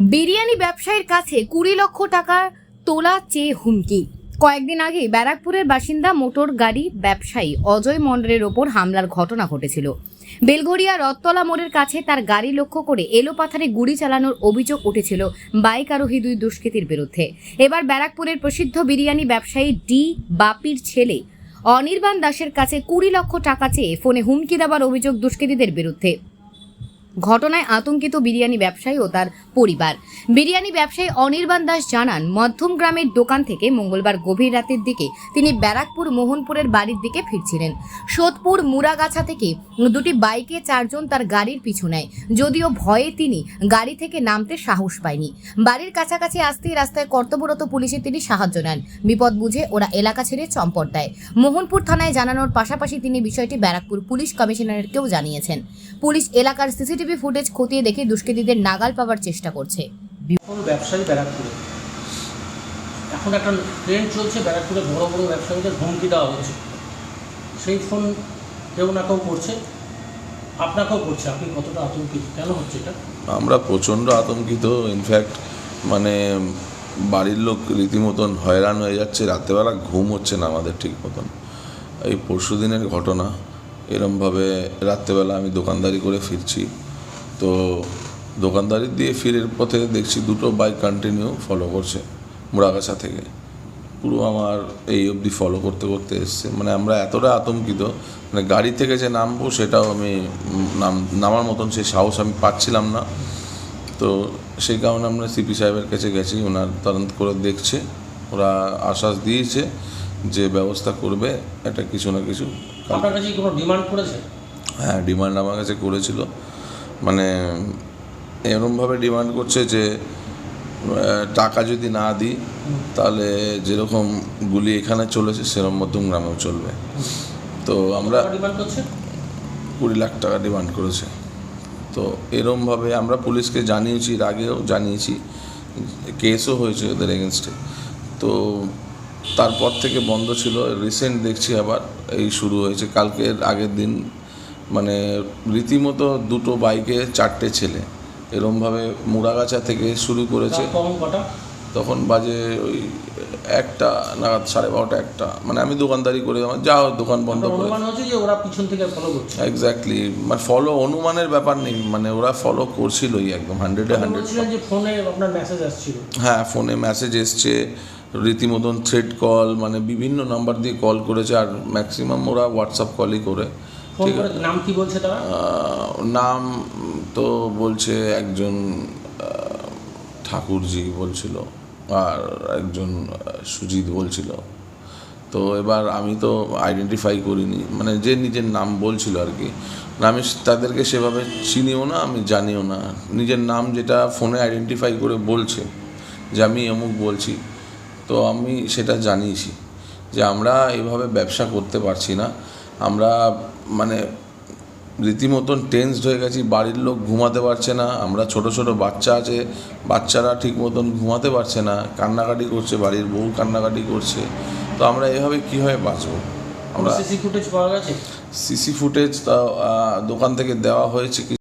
বিরিয়ানি ব্যবসায়ীর কাছে কুড়ি লক্ষ টাকা তোলা চেয়ে হুমকি। কয়েকদিন আগে ব্যারাকপুরের বাসিন্দা মোটর গাড়ি ব্যবসায়ী অজয় মন্ডলের ওপর হামলার ঘটনা ঘটেছিল। বেলঘরিয়া রথতলা মোড়ের কাছে তার গাড়ি লক্ষ্য করে এলোপাথারে গুলি চালানোর অভিযোগ উঠেছিল বাইক আরোহী দুই দুষ্কৃতীর বিরুদ্ধে। এবার ব্যারাকপুরের প্রসিদ্ধ বিরিয়ানি ব্যবসায়ী ডি বাপির ছেলে অনির্বাণ দাসের কাছে কুড়ি লক্ষ টাকা চেয়ে ফোনে হুমকি দেওয়ার অভিযোগ দুষ্কৃতীদের বিরুদ্ধে। ঘটনায় আতঙ্কিত বিরিয়ানি ব্যবসায়ী ও তার পরিবার। বিরিয়ানি ব্যবসায়ী অনির্বাণ দাস জানান, মধ্যম গ্রামের দোকান থেকে মঙ্গলবার গভীর রাতের দিকে তিনি ব্যারাকপুর মোহনপুরের বাড়ির দিকে ফিরছিলেন। সোদপুর মুরাগাছা থেকে দুটি বাইকে চারজন তার গাড়ির পিছু নেয়। যদিও ভয়ে তিনি গাড়ি থেকে নামতে সাহস পায়নি। বাড়ির কাছাকাছি আসতেই রাস্তায় কর্তব্যরত পুলিশে তিনি সাহায্য নেন। বিপদ বুঝে ওরা এলাকা ছেড়ে চম্পট দেয়। মোহনপুর থানায় জানানোর পাশাপাশি তিনি বিষয়টি ব্যারাকপুর পুলিশ কমিশনারকেও জানিয়েছেন। পুলিশ এলাকার সিসিটিভি ফুটেজ খতিয়ে দেখে দুষ্কৃতীদের নাগাল পাওয়ার চেষ্টা করছে। কোনো ব্যবসায়ী ব্যারাকপুরে। এখন একটা ট্রেন্ড চলছে ব্যারাকপুরে বড় বড় ব্যবসায়ীদের হুমকি দেওয়া হচ্ছে। সেই ফোন কেউ না কেউ করছে আপনাকেও করছে। আপনি কতটা আতঙ্কিত? কেন হচ্ছে এটা? আমরা প্রচণ্ড আতঙ্কিত। ইনফ্যাক্ট মানে বাড়ির লোক রীতিমতন হয়রান হয়ে যাচ্ছে। রাত্রেবেলা ঘুম হচ্ছে না আমাদের ঠিক মতন। এই পরশু দিনের ঘটনা এরমভাবে রাত্রেবেলা আমি দোকানদারি করে ফিরছি। তো দোকানদারি দিয়ে ফিরের পথে দেখছি দুটো বাইক কন্টিনিউ ফলো করছে মুড়াগাছা থেকে। পুরো আমার এই অবধি ফলো করতে করতে এসছে। মানে আমরা এতটা আতঙ্কিত মানে গাড়ি থেকে যে নামবো সেটাও আমি নাম নামার মতন সেই সাহস আমি পাচ্ছিলাম না। তো সেই কারণে আমরা সিপি সাহেবের কাছে গেছি ওনার তদন্ত করে দেখছে। ওরা আশ্বাস দিয়েছে যে ব্যবস্থা করবে একটা কিছু না কিছু। আপনার কাছে কোনো ডিমান্ড করেছে? হ্যাঁ ডিমান্ড আমার কাছে করেছিল। মানে এরমভাবে ডিমান্ড করছে যে টাকা যদি না দিই তাহলে যেরকম গুলি এখানে চলেছে সেরকম মধ্যম গ্রামেও চলবে। তো আমরা কুড়ি লাখ টাকা ডিমান্ড করেছে। তো এরমভাবে আমরা পুলিশকে জানিয়েছি এর আগেও জানিয়েছি কেসও হয়েছে ওদের এগেনস্টে তো তারপর থেকে বন্ধ ছিল রিসেন্ট দেখছি আবার এই শুরু হয়েছে। কালকের আগের দিন মানে রীতিমতো দুটো বাইকে চারটে ছেলে। এরমভাবে মুড়াগাছা থেকে শুরু করেছে। তখন বাজে ওই একটা নাগাদ সাড়ে বারোটা একটা। মানে আমি দোকানদারি করে আমার যা হোক দোকান বন্ধ করে। ওরা পিছন থেকে ফলো করছে? এক্স্যাক্টলি মানে ফলো অনুমানের ব্যাপার নেই। মানে ওরা ফলো করছিলই একদম হান্ড্রেডে হান্ড্রেড যে ফোনে আপনার মেসেজ আসছিল। হ্যাঁ ফোনে মেসেজ এসছে রীতিমতন থ্রেড কল মানে বিভিন্ন নাম্বার দিয়ে কল করেছে আর ম্যাক্সিমাম ওরা হোয়াটসঅ্যাপ কলই করে। নাম কি বলছে তারা? নাম তো বলছে একজন ঠাকুরজি বলছিল আর একজন সুজিত বলছিল। তো এবার আমি তো আইডেন্টিফাই করিনি মানে যে নিজের নাম বলছিল আর কি না আমি তাদেরকে সেভাবে চিনিও না, আমি জানিও না। নিজের নাম যেটা ফোনে আইডেন্টিফাই করে বলছে যে আমি অমুক বলছি, তো আমি সেটা জানিয়েছি যে আমরা এভাবে ব্যবসা করতে পারছি না, আমরা মানে রীতিমতন টেন্সড হয়ে গেছি বাড়ির লোক ঘুমাতে পারছে না আমরা ছোট ছোট বাচ্চা আছে বাচ্চারা ঠিক মতন ঘুমাতে পারছে না কান্নাকাটি করছে বাড়ির বউ কান্নাকাটি করছে তো আমরা এভাবে কীভাবে বাঁচবো? আমরা সিসি ফুটেজ পাওয়া গেছে? সিসি ফুটেজ তা দোকান থেকে দেওয়া হয়েছে